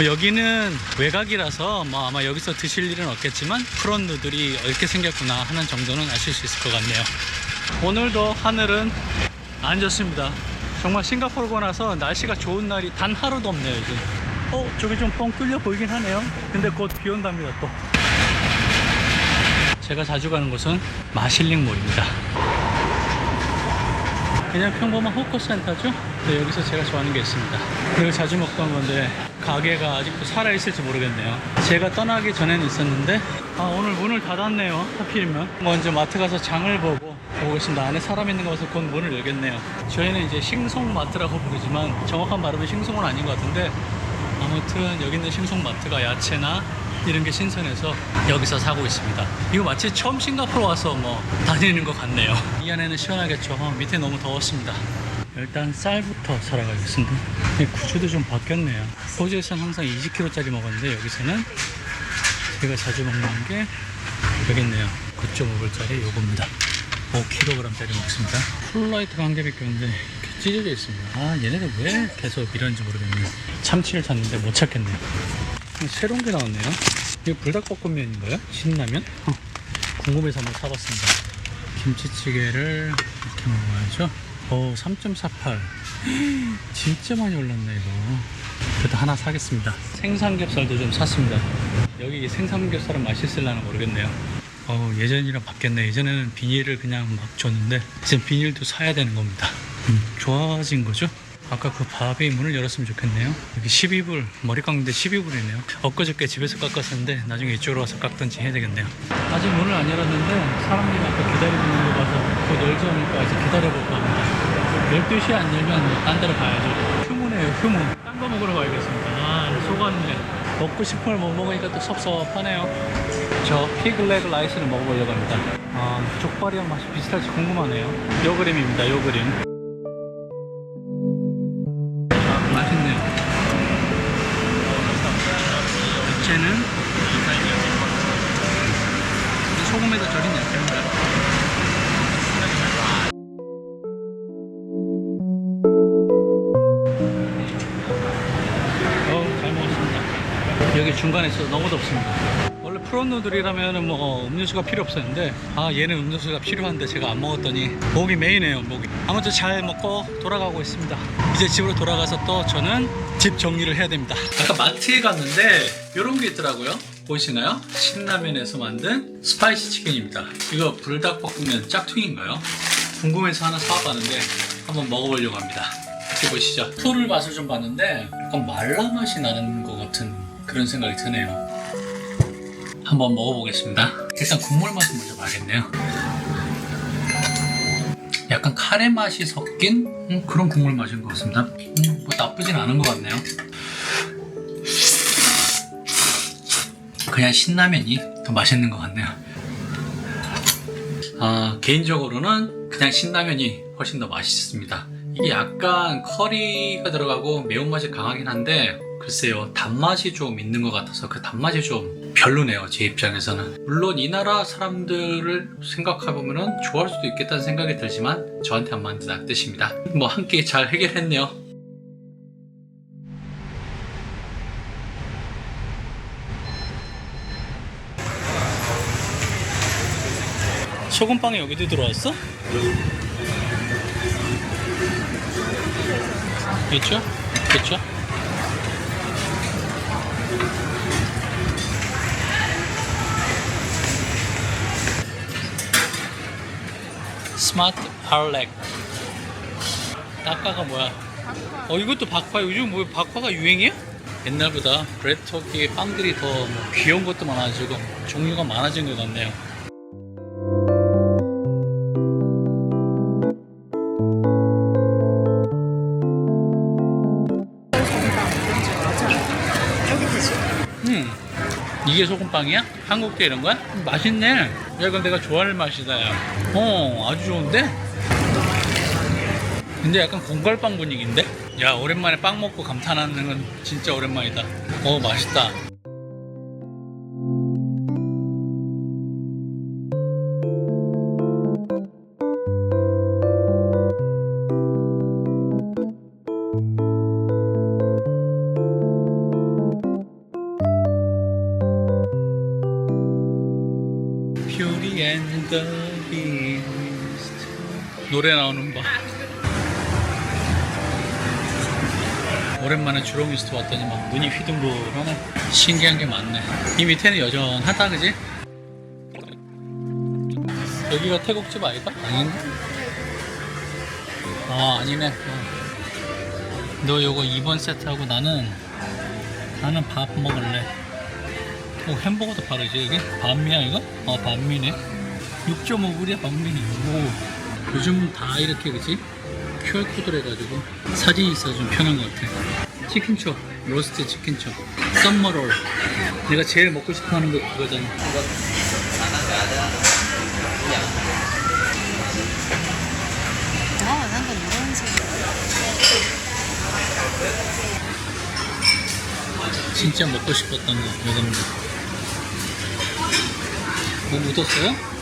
뭐 여기는 외곽이라서 뭐 아마 여기서 드실 일은 없겠지만 프론 누들이 이렇게 생겼구나 하는 정도는 아실 수 있을 것 같네요. 오늘도 하늘은 안 좋습니다. 정말 싱가포르 고 나서 날씨가 좋은 날이 단 하루도 없네요, 요즘. 어, 저기 좀 뻥 뚫려 보이긴 하네요. 근데 곧 비 온답니다, 또. 제가 자주 가는 곳은 마실링몰입니다. 그냥 평범한 호커 센터죠? 네, 여기서 제가 좋아하는 게 있습니다. 그리고 자주 먹던 건데 가게가 아직도 살아있을지 모르겠네요. 제가 떠나기 전에는 있었는데 아 오늘 문을 닫았네요. 하필이면 먼저 마트 가서 장을 보고 보겠습니다. 안에 사람 있는 거 봐서 곧 문을 열겠네요. 저희는 이제 싱송마트라고 부르지만 정확한 발음은 싱송은 아닌 것 같은데 아무튼 여기 있는 싱송마트가 야채나 이런 게 신선해서 여기서 사고 있습니다. 이거 마치 처음 싱가포르 와서 뭐 다니는 것 같네요. 이 안에는 시원하겠죠. 어, 밑에 너무 더웠습니다. 일단 쌀부터 사러 가겠습니다. 이 구조도 좀 바뀌었네요. 호주에서는 항상 20kg짜리 먹었는데 여기서는 제가 자주 먹는 게 여기 있네요. 9.5불짜리 요겁니다. 5kg짜리 먹습니다. 플라이트가 한 개밖에 없는데 이렇게 찢어져 있습니다. 아 얘네들 왜 계속 이러는지 모르겠네요. 참치를 찾는데 못 찾겠네요. 새로운 게 나왔네요. 이거 불닭볶음면인가요? 신라면? 어, 궁금해서 한번 사봤습니다. 김치찌개를 이렇게 먹어야죠. 오, 3.48. 진짜 많이 올랐네, 이거. 그래도 하나 사겠습니다. 생삼겹살도 좀 샀습니다. 여기 생삼겹살은 맛있을라나 모르겠네요. 어, 예전이랑 바뀌었네. 예전에는 비닐을 그냥 막 줬는데, 이제 비닐도 사야 되는 겁니다. 음, 좋아진 거죠? 아까 그 바비 문을 열었으면 좋겠네요. 여기 12불, 머리 깎는데 12불이네요. 엊그저께 집에서 깎았었는데 나중에 이쪽으로 와서 깎든지 해야 되겠네요. 아직 문을 안 열었는데 사람들이 아까 기다리고 있는 거 봐서 곧 열지 않을까 해서 기다려볼까 합니다. 12시 안 열면 딴 데로 가야죠. 휴무네요, 휴무. 딴 거 먹으러 가야겠습니다. 아, 속았네. 먹고 싶은 걸 못 먹으니까 또 섭섭하네요. 저 피글레그 라이스를 먹어보려고 합니다. 아, 족발이랑 맛이 비슷할지 궁금하네요. 요 그림입니다, 요 그림. 야채는 소금에다 절인 야채입니다. 어. 여기 중간에 있어서 너무 덥습니다. 원래 프론누들이라면 뭐 어, 음료수가 필요 없었는데 아 얘는 음료수가 필요한데 제가 안 먹었더니 목이 메이네요 목이. 아무튼 잘 먹고 돌아가고 있습니다. 이제 집으로 돌아가서 또 저는 집 정리를 해야 됩니다. 아까 마트에 갔는데 이런 게 있더라고요. 보이시나요? 신라면에서 만든 스파이시 치킨입니다. 이거 불닭볶음면 짝퉁인가요? 궁금해서 하나 사와봤는데 한번 먹어보려고 합니다. 이렇게 보시죠. 풀을 맛을 좀 봤는데 약간 말라 맛이 나는 것 같은 그런 생각이 드네요 한번 먹어보겠습니다. 일단 국물 맛을 먼저 봐야겠네요. 약간 카레 맛이 섞인 음, 그런 국물 맛인 것 같습니다. 음, 뭐 나쁘진 않은 것 같네요. 그냥 신라면이 더 맛있는 것 같네요. 아, 개인적으로는 그냥 신라면이 훨씬 더 맛있습니다. 이게 약간 커리가 들어가고 매운맛이 강하긴 한데 글쎄요 단맛이 좀 있는 것 같아서 그 단맛이 좀 별로네요 제 입장에서는 물론 이 나라 사람들을 생각해보면 좋아할 수도 있겠다는 생각이 들지만 저한테 안 맞는다는 뜻입니다 뭐한끼잘 해결했네요 소금빵이 여기도 들어왔어? 있죠? 있죠? 스마트 아울렉. 따까가 뭐야? 어 이것도 박파 요즘 뭐 박파가 유행이야? 옛날보다 브레토기 빵들이 더 뭐 귀여운 것도 많아지고 종류가 많아진 것 같네요? 음 이게 소금빵이야? 한국도 이런 거야? 음, 맛있네 야 이건 내가 좋아할 맛이다 야. 어 아주 좋은데? 근데 약간 공갈빵 분위기인데? 야 오랜만에 빵 먹고 감탄하는 건 진짜 오랜만이다 어 맛있다 노래 나오는 바 오랜만에 주롱이스트 왔더니 막 눈이 휘둥그러네 신기한 게 많네 이 밑에는 여전하다 그지? 여기가 태국집 아이가? 아닌가? 아 아니네 어. 너 요거 2번 세트하고 나는 나는 밥 먹을래 오 햄버거도 파르지 이게? 반미야 이거? 어 반미네 6.5불이야 반미니 오 요즘 다 이렇게 그지? QR코드로 해가지고 사진 있어 좀 편한 것 같아 치킨첩 로스트 치킨첩 썸머롤 내가 제일 먹고 싶어 하는 거 그거잖아. 진짜 먹고 싶었던 거 이겁니다 뭐 묻었어요?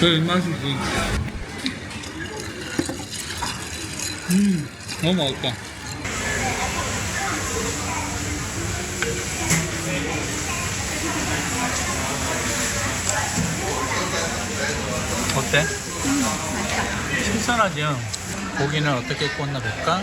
그 입맛이지 음 너무 맛있다 어때? 신선하죠? 고기는 어떻게 구웠나 볼까?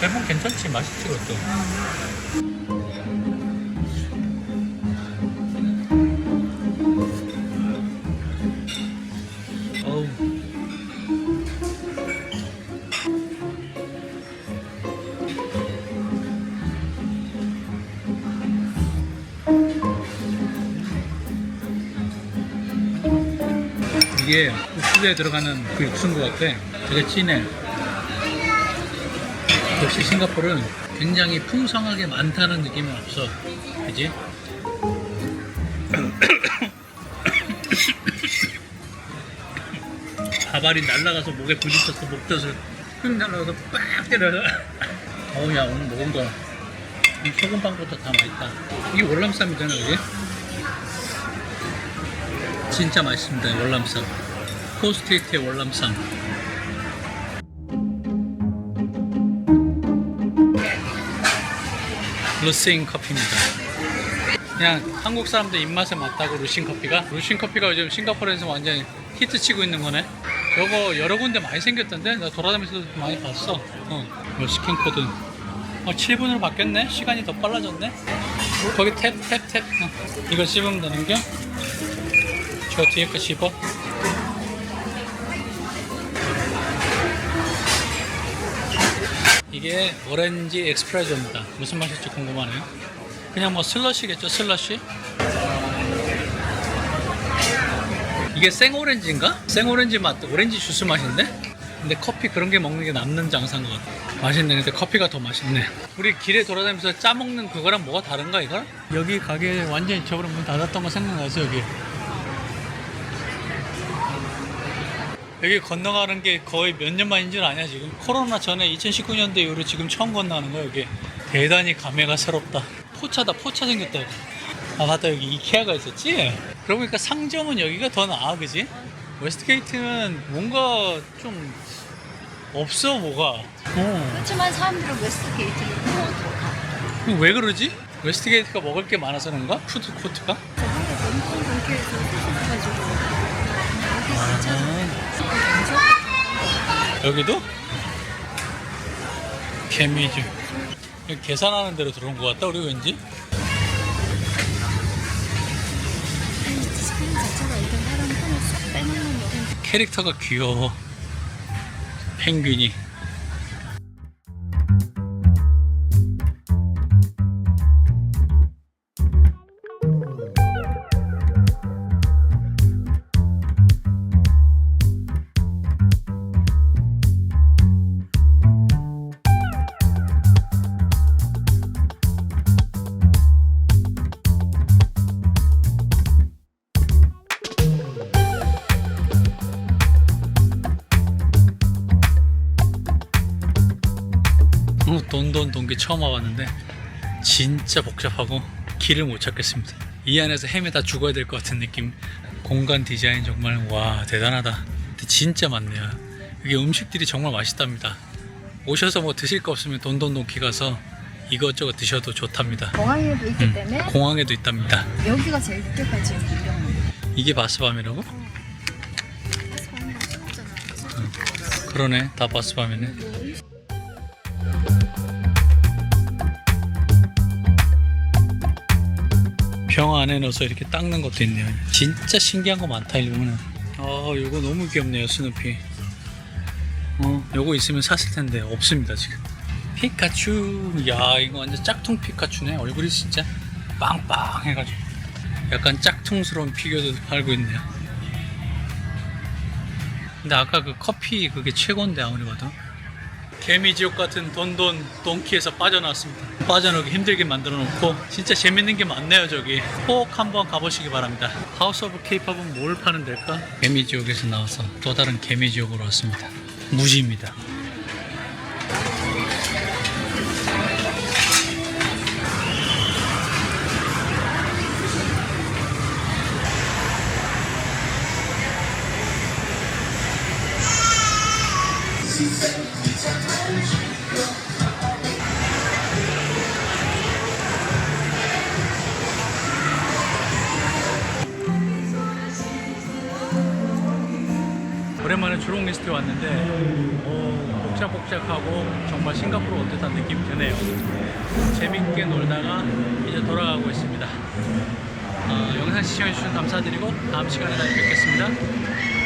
대본 괜찮지? 맛있지 그것도 이게 국수에 들어가는 그 육수인 것 같아. 되게 진해. 역시 싱가포르는 굉장히 풍성하게 많다는 느낌은 없어. 그지? 가발이 날아가서 목에 부딪혀서 목젖을 휙 날아가서 빡 때려서 어우 야 오늘 먹은 거 이 소금빵부터 다 맛있다 이게 월남쌈이잖아 그지? 진짜 맛있습니다 월남쌈. 코스트리트의 월남쌈. 루싱 커피입니다. 그냥 한국 사람들 입맛에 맞다고 루싱 커피가? 루싱 커피가 요즘 싱가포르에서 완전 히트 치고 있는 거네. 요거 여러 군데 많이 생겼던데? 나 돌아다니면서 많이 봤어. 어, 요 스킨 코드. 어, 7분으로 바뀌었네? 시간이 더 빨라졌네? 거기 탭 탭 탭. 어. 이거 씹으면 되는겨 저 뒤에 거 씹어? 이게 오렌지 엑스프레소입니다. 무슨 맛일지 궁금하네요. 그냥 뭐 슬러시겠죠 슬러시? 이게 생오렌지인가? 생오렌지 맛 오렌지 주스 맛인데? 근데 커피 그런 게 먹는 게 남는 장사인 것 같아. 맛있네. 근데 커피가 더 맛있네. 우리 길에 돌아다니면서 짜 먹는 그거랑 뭐가 다른가 이거? 여기 가게 완전히 저번에 문 닫았던 거 생각나서 여기 여기 건너가는 게 거의 몇 년 만인 줄 아냐 지금 코로나 전에 2019년도 이후로 지금 처음 건너가는 거야 여기 대단히 감회가 새롭다 포차다 포차 생겼다 여기. 아 맞다 여기 이케아가 있었지? 그러고 보니까 상점은 여기가 더 나아 그지? 웨스트게이트는 뭔가 좀 없어 뭐가 어. 그렇지만 사람들은 웨스트게이트를 또 들어가. 그럼 왜 그러지? 웨스트게이트가 먹을 게 많아서 그런가? 푸드 코트가? 저번에 런던 동교에서 수술해가지고 아, 여기도? 여기 계산하는 대로 들어온 것 같다 우리 왠지? 캐릭터가 귀여워. 펭귄이 처음 와봤는데 진짜 복잡하고 길을 못 찾겠습니다. 이 안에서 헤매다 죽어야 될 것 같은 느낌. 공간 디자인 정말 와 대단하다. 근데 진짜 많네요. 여기 음식들이 정말 맛있답니다. 오셔서 뭐 드실 거 없으면 돈돈돈키 가서 이것저것 드셔도 좋답니다. 공항에도 있기 음, 때문에 공항에도 있답니다. 여기가 제일 늦게까지 유명해. 이게 바스밤이라고? 그래서 방금 찍었잖아. 그러네 다 바스밤이네. 병 안에 넣어서 이렇게 닦는 것도 있네요. 진짜 신기한 거 많다 일본은. 아, 요거 너무 귀엽네요 스누피. 어, 요거 있으면 샀을 텐데 없습니다 지금. 피카츄, 야 이거 완전 짝퉁 피카츄네. 얼굴이 진짜 빵빵해가지고 약간 짝퉁스러운 피규어도 팔고 있네요. 근데 아까 그 커피 그게 최고인데 아무리 봐도. 개미지옥 같은 돈돈 돈키에서 빠져나왔습니다. 빠져나오기 힘들게 만들어 놓고 진짜 재밌는 게 많네요 저기. 꼭 한번 가보시기 바랍니다. 하우스 오브 케이팝은 뭘 파는 데일까? 개미지옥에서 나와서 또 다른 개미지옥으로 왔습니다. 무지입니다. 오랜만에 주롱 리스트에 왔는데 오, 복작복작하고 정말 싱가포르 온 듯한 느낌이 드네요. 재밌게 놀다가 이제 돌아가고 있습니다. 어, 영상 시청해주셔서 감사드리고 다음 시간에 다시 뵙겠습니다.